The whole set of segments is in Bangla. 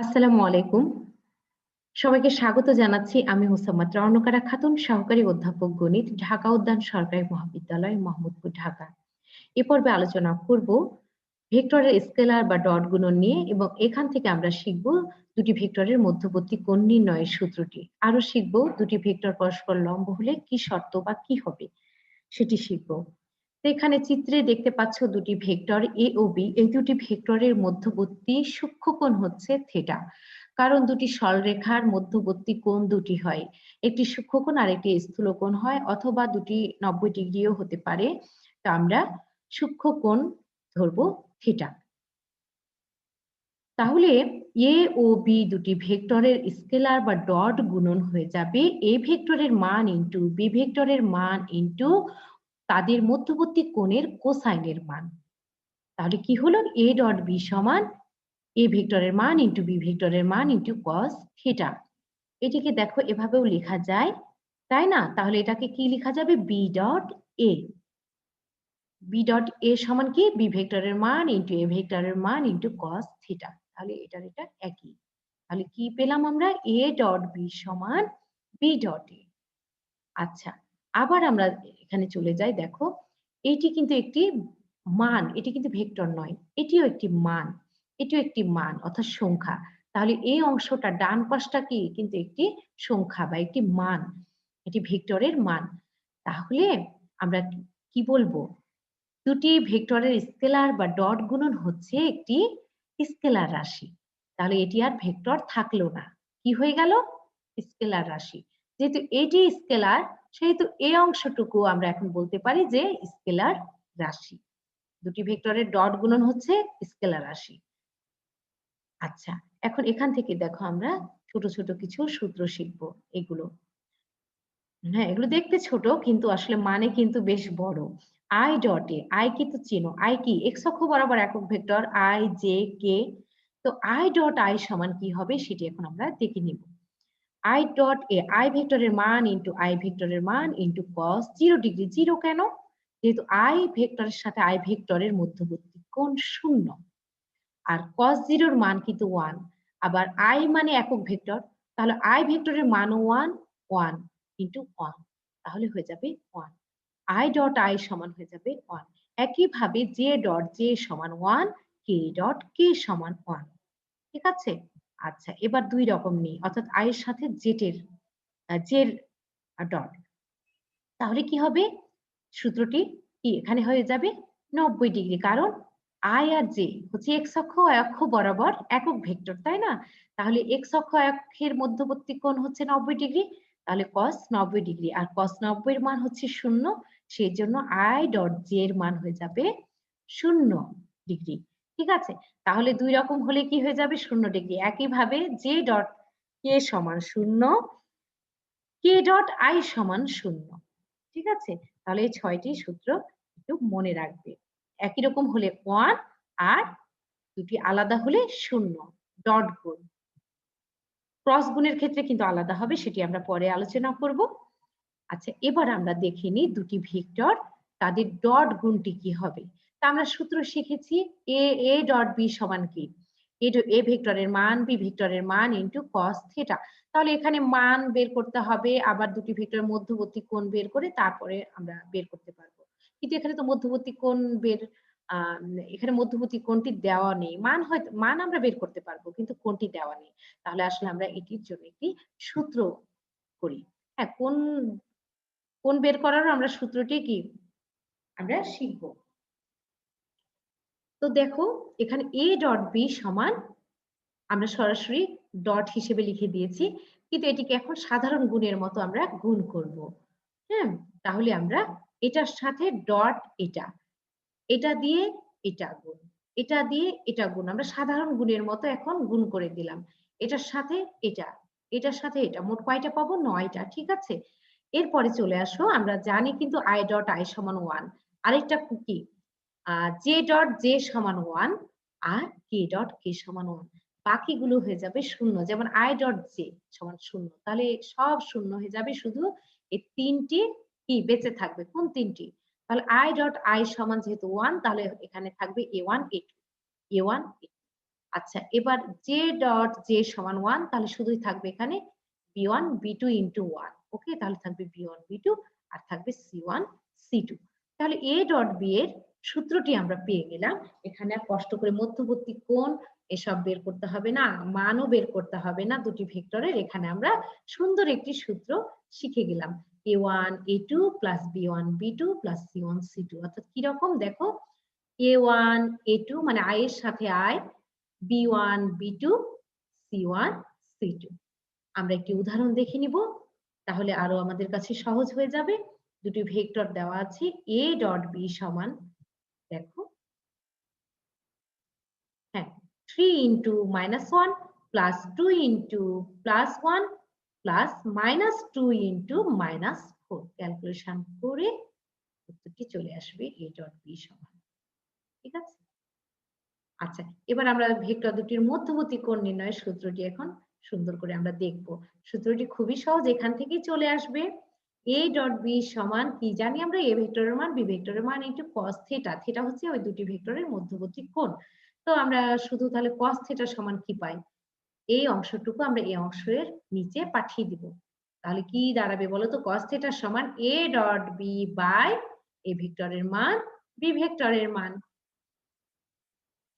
আসসালামু আলাইকুম। সবাইকে স্বাগত জানাচ্ছি আমি হোসাম্মদ রণকারা খাতুন, সহকারী অধ্যাপক গণিত, ঢাকা উদ্যান সরকারি মহাবিদ্যালয়, মোহাম্মদপুর, ঢাকা। এ পর্বে আলোচনা করব ভেক্টরের স্কেলার বা ডট গুণন নিয়ে এবং এখান থেকে আমরা শিখব দুটি ভেক্টরের মধ্যবর্তী কোণ নির্ণয়ের সূত্রটি। আরও শিখব দুটি ভেক্টর পরস্পর লম্ব হলে কি শর্ত বা কি হবে, সেটি শিখব। এখানে চিত্রে দেখতে পাচ্ছ দুটি ভেক্টর এ ও বি এই দুটি ভেক্টরের মধ্যবর্তী সূক্ষ্মকোণ হচ্ছে থেটা কারণ দুটি সরলরেখার মধ্যবর্তী কোণ দুটি হয়। একটি সূক্ষ্মকোণ আর একটি স্থূলকোণ হয়, অথবা দুটি নব্বই ডিগ্রিও হতে পারে। তো আমরা সূক্ষ্মকোণ ধরবো থিটা তাহলে এ ও বি দুটি ভেক্টরের স্কেলার বা ডট গুণন হয়ে যাবে। এ ভেক্টরের মান ইন্টু বি ভেক্টরের মান ইন্টু তাদের মধ্যবর্তী কোণের কোসাইনের মান। তাহলে কি হলো? এ ডট বি সমান এ ভেক্টরের মান ইন্টু বি ভেক্টরের মান ইন্টু কস থিটা এটিকে দেখো, এভাবেও লেখা যায়, তাই না? তাহলে এটাকে কি লেখা যাবে? B dot A B dot A সমান কি? বি ভেক্টরের মান ইন্টু এ ভেক্টরের মান ইন্টু কস থিটা তাহলে এটার এটা একই। তাহলে কি পেলাম আমরা? এ ডট বি সমান বি ডট এ আচ্ছা আবার আমরা এখানে চলে যাই, দেখো। এটি কিন্তু একটি মান, এটি কিন্তু ভেক্টর নয়, এটিও একটি মান, এটিও একটি মান, অর্থাৎ সংখ্যা। তাহলে এই অংশটা ডান পাশটা কি? কিন্তু একটি সংখ্যা বা একটি মান, এটি ভেক্টরের মান। তাহলে আমরা কি বলব? দুটি ভেক্টরের স্কেলার বা ডট গুণন হচ্ছে একটি স্কেলার রাশি। তাহলে এটি আর ভেক্টর থাকল না। কি হয়ে গেল? স্কেলার রাশি। যেহেতু এটি স্কেলার, সেহেতু এই অংশটুকু আমরা এখন বলতে পারি যে স্কেলার রাশি। দুটি ভেক্টরের ডট গুণন হচ্ছে স্কেলার রাশি। আচ্ছা এখন এখান থেকে দেখো আমরা ছোট ছোট কিছু সূত্র শিখব এগুলো। হ্যাঁ এগুলো দেখতে ছোট কিন্তু আসলে মানে কিন্তু বেশ বড়। আই ডটে আই কিন্তু চিনো আই কি? এক্স অক্ষ বরাবর একক ভেক্টর আই জে কে তো আই ডট আই সমান কি হবে সেটি এখন আমরা দেখে নিব। আই ডট এ আই ভেক্টরের মান ইন্টু আই ভেক্টরের মান into cos zero degree zero কেন? যেহেতু আই ভেক্টরের সাথে আই ভেক্টরের মধ্যবর্তী কোণ শূন্য। আর কস জিরোর মান কিন্তু ওয়ান আবার আই মানে একক ভেক্টর। তাহলে আই ভেক্টরের মানও ওয়ান ওয়ান ইন্টু ওয়ান তাহলে হয়ে যাবে ওয়ান আই ডট আই সমান হয়ে যাবে ওয়ান একইভাবে জে ডট জে সমান ওয়ান কে ডট কে সমান ওয়ান ঠিক আছে? আচ্ছা এবার দুই রকম নেই, অর্থাৎ আই এর সাথে জেটের জের ডট তাহলে কি হবে? সূত্রটি কি এখানে হয়ে যাবে? নব্বই ডিগ্রি, কারণ আই আর জে হচ্ছে এক্স অক্ষ অক্ষ বরাবর একক ভেক্টর, তাই না? তাহলে এক্স অক্ষ অক্ষের মধ্যবর্তী কোণ হচ্ছে নব্বই ডিগ্রি, তাহলে কস নব্বই ডিগ্রি, আর কস নব্বই মান হচ্ছে শূন্য, সেই জন্য আই ডট জে এর মান হয়ে যাবে শূন্য ডিগ্রি। ঠিক আছে? তাহলে দুই রকম হলে কি হয়ে যাবে? শূন্য ডিগ্রি। একইভাবে জে ডট কে সমান শূন্য কে ডট আই সমান শূন্য। ঠিক আছে? তাহলে এই ছয়টি সূত্র একটু মনে রাখবে। একই রকম হলে ওয়ান আর দুটি আলাদা হলে শূন্য। ডট গুণ। ক্রস গুণের ক্ষেত্রে কিন্তু আলাদা হবে, সেটি আমরা পরে আলোচনা করব। আচ্ছা এবার আমরা দেখে নিই দুটি ভেক্টর তাদের ডট গুণটি কি হবে? তা আমরা সূত্র শিখেছি এ এ ডট বি সমান কি? এ ভেক্টরের মান, বি ভেক্টরের মান ইন্টু কস থেটা। তাহলে এখানে মান বের করতে হবে, আবার দুটি ভেক্টরের মধ্যবর্তী কোণ বের করে তারপরে আমরা বের করতে পারব। কিন্তু এখানে তো মধ্যবর্তী কোণ বের এখানে মধ্যবর্তী কোণটি দেওয়া নেই। মান হয়তো, মান আমরা বের করতে পারব, কিন্তু কোণটি দেওয়া নেই। তাহলে আসলে আমরা এটির জন্য একটি সূত্র করি। হ্যাঁ কোন কোন বের করারও আমরা সূত্রটি কি আমরা শিখব। তো দেখো, এখানে এ ডট বি সমান আমরা সরাসরি ডট হিসেবে লিখে দিয়েছি, কিন্তু এটিকে এখন সাধারণ গুণের মতো আমরা গুণ করব। হ্যাঁ? তাহলে আমরা এটার সাথে ডট এটা এটা দিয়ে এটা গুণ, এটা দিয়ে এটা গুণ, আমরা সাধারণ গুণের মতো এখন গুণ করে দিলাম। এটার সাথে এটা, এটার সাথে এটা, মোট কয়টা পাবো? নয়টা, ঠিক আছে? এরপরে চলে আসো, আমরা জানি কিন্তু আই ডট আই সমান ওয়ান আরেকটা কি জে ডট জে সমান ওয়ান আর কে ডট কে সমান ওয়ান বাকিগুলো হয়ে যাবে শূন্য, যেমন আই ডট জে সমান শূন্য। তাহলে সব শূন্য হয়ে যাবে শুধু এই তিনটি কি বেঁচে থাকবে, কোন তিনটি? তাহলে আই ডট আই সমান যেহেতু ওয়ান তাহলে এখানে থাকবে A one A two A one A আচ্ছা এবার জে ডট জে সমান ওয়ান তাহলে শুধুই থাকবে এখানে B one B two into one okay তাহলে থাকবে বি ওয়ান বি টু আর থাকবে সি ওয়ান সি টু তাহলে এ ডট বি এর সূত্রটি আমরা পেয়ে গেলাম। এখানে আর কষ্ট করে মধ্যবর্তী কোণ, এসব বের করতে হবে না, মানও বের করতে হবে না, দুটি ভেক্টরের। এখানে আমরা সুন্দর একটি সূত্র শিখে গেলাম। A one A two plus B one B two plus C one C two অর্থাৎ কীরকম দেখো এ ওয়ান এ টু মানে আই এর সাথে I B one B two C one C two আমরা একটি উদাহরণ দেখে নিব, তাহলে আরও আমাদের কাছে সহজ হয়ে যাবে। দুটি ভেক্টর দেওয়া আছে এ ডট বি সমান, দেখো হ্যাঁ three into minus one plus two into plus one plus minus two into minus four calculation করে উত্তরটি চলে আসবে এ ডট বি সমান, ঠিক আছে? আচ্ছা এবার আমরা ভেক্টর দুটির মধ্যবর্তী কোণ নির্ণয়ের সূত্রটি এখন সুন্দর করে আমরা দেখব। সূত্রটি খুবই সহজ, এখান থেকেই চলে আসবে। এ ডট বি সমান কি জানি আমরা এ ভেক্টরের মান বি ভেক্টরের মান ইন্টু কস থিটা থিটা হচ্ছে ওই দুটি ভেক্টরের মধ্যবর্তী কোণ। তো আমরা শুধু তাহলে কস থিটা সমান কি পাই? এই অংশটুকু আমরা এই অংশের নিচে পাঠিয়ে দিব। তাহলে কি দাঁড়াবে বলো তো কস থিটা সমান A dot B by A ভেক্টরের মান বি ভেক্টরের মান।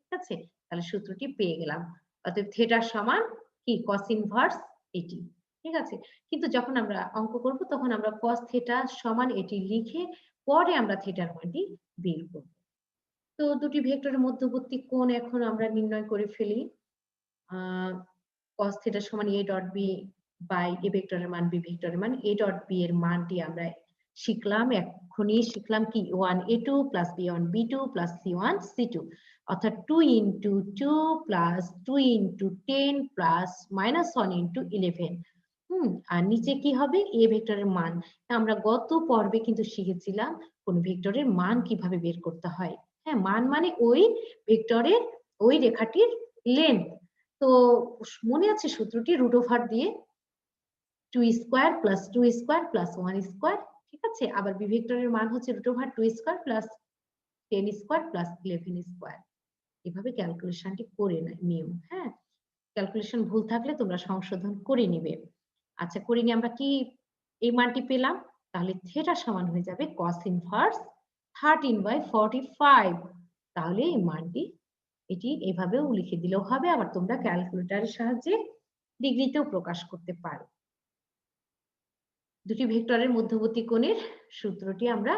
ঠিক আছে? তাহলে সূত্রটি পেয়ে গেলাম। অতএব থিটার সমান কি? কস ইনভার্স এটি। ঠিক আছে? কিন্তু যখন আমরা অঙ্ক করব, তখন আমরা কস থিটা সমান এটি লিখে পরে আমরা থিটার মানটি বের করব। তো দুটি ভেক্টরের মধ্যবর্তী কোণ এখন আমরা নির্ণয় করে ফেলি। cos থিটা সমান a dot B by A ভেক্টরের মান বি ভেক্টরের মান, a ডট বি এর মানটি আমরা শিখলাম এখনই শিখলাম কি? One A two plus B one B two plus C one C two অর্থাৎ two into two plus two into ten plus minus one into eleven hmm, আর নিচে কি হবে? এ ভেক্টরের মান। আমরা গত পর্বে কিন্তু শিখেছিলাম কোন ভেক্টরের মান কীভাবে বের করতে হয়। হ্যাঁ মান মানে ওই ভেক্টরের ওই রেখাটির লেন্থ তো মনে আছে সূত্রটি? রুট ওভার দিয়ে two square plus two square plus one square ঠিক আছে? আবার বি ভেক্টরের মান হচ্ছে root over two square plus ten square plus eleven square এভাবে ক্যালকুলেশনটি করে নিও হ্যাঁ? ক্যালকুলেশন ভুল থাকলে তোমরা সংশোধন করে নিবে। আচ্ছা করে নিয়ে আমরা কি এই মানটি পেলাম? তাহলে থেটা সমান হয়ে যাবে cos inverse thirteen by forty five তাহলে এই মানটি এটি এভাবেও লিখে দিলেও হবে, আবার তোমরা ক্যালকুলেটরের সাহায্যে ডিগ্রিতেও প্রকাশ করতে পারো। দুটি ভেক্টরের মধ্যবর্তী কোণের সূত্রটি আমরা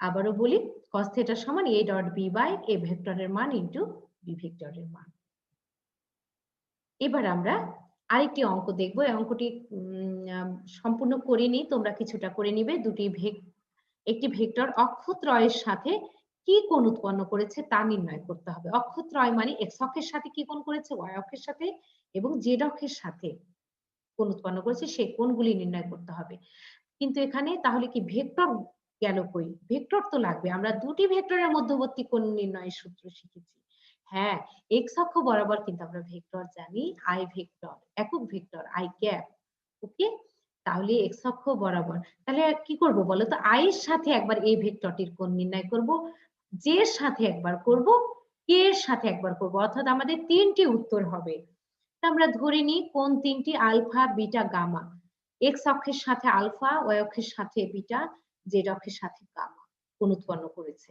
আবারও বলি, cos থিটা সমান a dot b by a ভেক্টরের মান ইনটু b ভেক্টরের মান। এবার আমরা আরেকটি অঙ্ক দেখব। এই অঙ্কটি সম্পূর্ণ করে নিই তোমরা কিছুটা করে নিবে। দুটি ভেক, একটি ভেক্টর অক্ষত্রয়ের সাথে কি কোণ উৎপন্ন করেছে তা নির্ণয় করতে হবে। অক্ষত্রয় মানে এক্স অক্ষের সাথে কি কোণ করেছে, ওয়াই অক্ষের সাথে এবং জেড অক্ষের সাথে কোণ উৎপন্ন করেছে সেই কোণগুলি নির্ণয় করতে হবে। কিন্তু এখানে তাহলে কি ভেক্টর গেল কই? ভেক্টর তো লাগবে। আমরা দুটি ভেক্টরের মধ্যবর্তী কোণ নির্ণয়ের সূত্র শিখেছি। হ্যাঁ এক্স অক্ষ বরাবর কিন্তু আমরা ভেক্টর জানি আই ভেক্টর, একক ভেক্টর আই ক্যাপ ওকে তাহলে এক্স অক্ষ বরাবর। তাহলে কি করব বলো তো? আই এর সাথে একবার এই ভেক্টরটির কোণ নির্ণয় করব জে এর সাথে একবার করব কে এর সাথে একবার করব, অর্থাৎ আমাদের তিনটি উত্তর হবে। আমরা ধরে নিই কোন তিনটি আলফা, বিটা, গামা। এক্স অক্ষের সাথে আলফা ওয়াই অক্ষের সাথে বিটা জেড অক্ষের সাথে গামা কোন উৎপন্ন করেছে।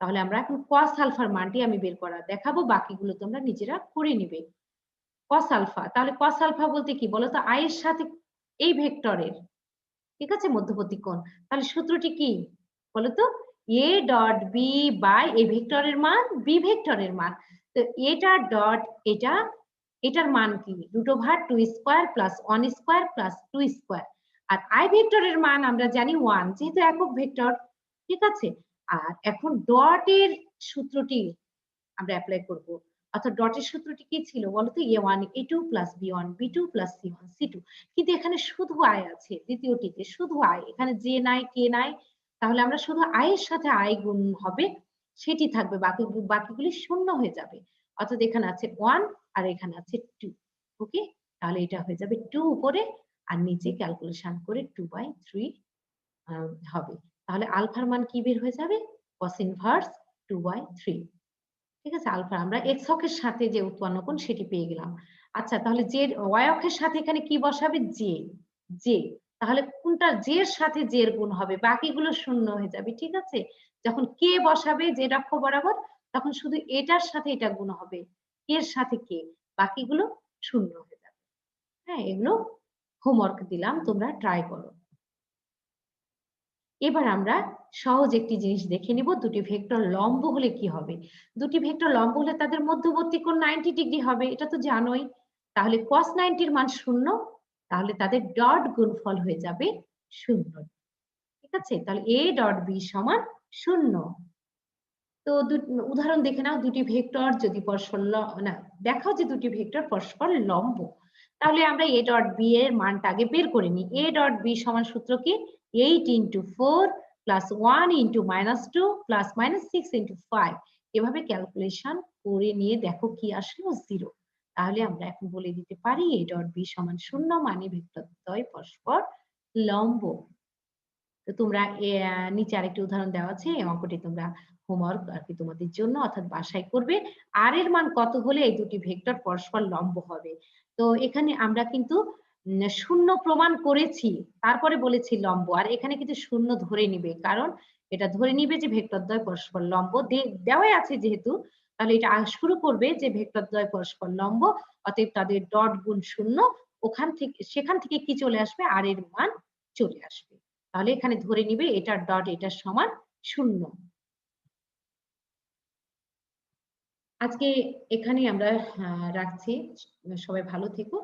তাহলে আমরা এখন কস আলফার মানটি আমি বের করা দেখাবো, বাকিগুলো তোমরা নিজেরা করে নিবে। কস আলফা তাহলে কস আলফা বলতে কি বলতো? আই এর সাথে এই ভেক্টরের, ঠিক আছে, মধ্যবর্তী কোণ। তাহলে সূত্রটি কি? বলতো? A dot B by A ভেক্টরের মান বি ভেক্টরের মান। তো এটা ডট এটা, এটার মান কি? Root over two square plus one square plus two square R I ভেক্টরের মান আমরা জানি ওয়ান যেহেতু একক ভেক্টর, ঠিক আছে? আর এখন ডটের সূত্রটি আমরা অ্যাপ্লাই করব। অর্থাৎ ডটের সূত্রটি কি ছিল বলতো? A one A two plus B one B two plus C one C two কিন্তু এখানে শুধু আয় আছে, দ্বিতীয়টিতে শুধু আয় এখানে যে নাই কে নাই। তাহলে আমরা শুধু আয়ের সাথে আয় গুণ হবে, সেটি থাকবে, বাকি বাকিগুলি শূন্য হয়ে যাবে। অর্থাৎ এখানে আছে ওয়ান আর এখানে আছে টু ওকে তাহলে এটা হয়ে যাবে টু উপরে, আর নিচে ক্যালকুলেশন করে টু বাই থ্রি হবে। তাহলে আলফার মান কি বের হয়ে যাবে? Cos inverse two by three ঠিক আছে? আলফা আমরা এক্স অক্ষের সাথে যে উৎপন্ন কোণ সেটি পেয়ে গেলাম। আচ্ছা তাহলে যে ওয়াই অক্ষের সাথে এখানে কি বসাবে? জে জে তাহলে কোনটা জে এর সাথে জে এর গুণ হবে? বাকিগুলো শূন্য হয়ে যাবে, ঠিক আছে? যখন কে বসাবে যে অক্ষ বরাবর, তখন শুধু এটার সাথে এটা গুণ হবে। এর সাথে কে বাকিগুলো শূন্য হয়ে যাবে। হ্যাঁ এগুলো হোমওয়ার্ক দিলাম, তোমরা ট্রাই করো। এবার আমরা সহজ একটি জিনিস দেখে নিব, দুটি ভেক্টর লম্ব হলে কি হবে? দুটি ভেক্টর লম্ব হলে তাদের মধ্যবর্তী কোণ নাইনটি ডিগ্রি হবে, এটা তো জানোই। তাহলে 90 এর মান শূন্য, তাহলে তাদের ডট গুণফল হয়ে যাবে শূন্য। ঠিক আছে? তাহলে a ডট বি সমান শূন্য। তো উদাহরণ দেখে নাও, দুটি ভেক্টর যদি পরস্পর না, দেখাও যে দুটি ভেক্টর পরস্পর লম্ব। তাহলে আমরা a ডট বি এর মানটা আগে বের করে নিই। a ডট বি সমান সূত্র কি? 8 into four plus one into minus two plus minus six into five এভাবে ক্যালকুলেশন করে নিয়ে দেখো কি আসলো জিরো তাহলে আমরা এখন বলে দিতে পারি এ ডট বি সমান শূন্য মানে ভেক্টর দ্বয় পরস্পর লম্ব। তো তোমরা নিচে আরেকটি উদাহরণ দেওয়া আছে, এই অঙ্কটি তোমরা হোমওয়ার্ক আর কি তোমাদের জন্য অর্থাৎ বাসায় করবে। আর এর মান কত হলে এই দুটি ভেক্টর পরস্পর লম্ব হবে? তো এখানে আমরা কিন্তু শূন্য প্রমাণ করেছি। তারপরে বলেছি লম্ব। আর এখানে কিন্তু শূন্য ধরে নিবে। কারণ এটা ধরে নিবে যে ভেক্টর দ্বয় পরস্পর লম্ব। দেওয়াই আছে যেহেতু, তাহলে এটা শুরু করবে যে ভেক্টর দ্বয় পরস্পর লম্ব, অতএব তাদের ডট গুণ শূন্য, ওখান থেকে, সেখান থেকে কি চলে আসবে? আর এর মান চলে আসবে। তাহলে এখানে ধরে নিবে এটার ডট এটার সমান শূন্য। আজকে এখানেই আমরা রাখছি। সবাই ভালো থেকো।